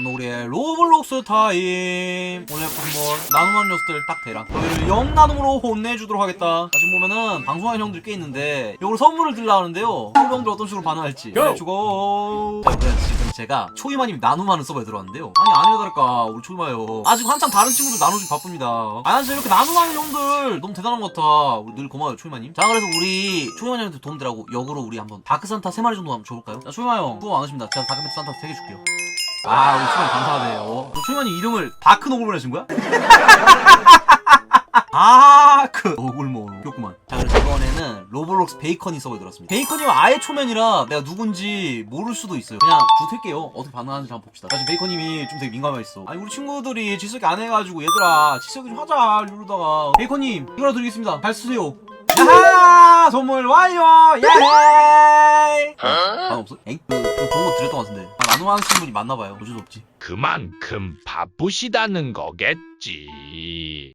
여러분 우리의 로블록스 타임. 오늘 한번 나눔한 녀석들 딱 대랑 너희를 영나눔으로 혼내주도록 하겠다. 자, 지금 보면은 방송하는 형들 꽤 있는데 이걸 선물을 들라 하는데요. 형들 어떤 식으로 반응할지. Go! 주고. 자 지금 제가 초이마님 나눔하는 서버에 들어왔는데요. 아니 아니나 다를까. 우리 초이마요. 아직 한참 다른 친구들 나누기 바쁩니다. 아 진짜 이렇게 나눔하는 형들 너무 대단한 것 같아. 우리 늘 고마워요 초이마님. 자 그래서 우리 초이마님한테 도움 되라고 역으로 우리 한번 다크산타 3마리 정도 한번 줘볼까요? 자 초이마 형 수고 많으십니다. 제가 다크산타 산타 3개 줄게요 아, 우리 초이만 감사하네요. 너 초이만이 이름을 다크 노블을 하신 거야? 다크 노블모 귀엽구만. 자, 그래서 이번에는 로블록스 베이컨이 서버에 들었습니다. 베이컨이 아예 초면이라 내가 누군지 모를 수도 있어요. 그냥 주택게요. 어떻게 반응하는지 한번 봅시다. 사실 베이컨님이 좀 되게 민감해 있어. 아니 우리 친구들이 질석이 안 해가지고 얘들아 질석이 좀 하자 이러다가 베이컨님 이거라 드리겠습니다. 잘 쓰세요. 야하 선물 예헤이 아 없어? 엥? 그, 그 좋은 거 드렸던 것 같은데 아, 나눔하는 친구분이 맞나봐요 어쩔 수 없지 그만큼 바쁘시다는 거겠지.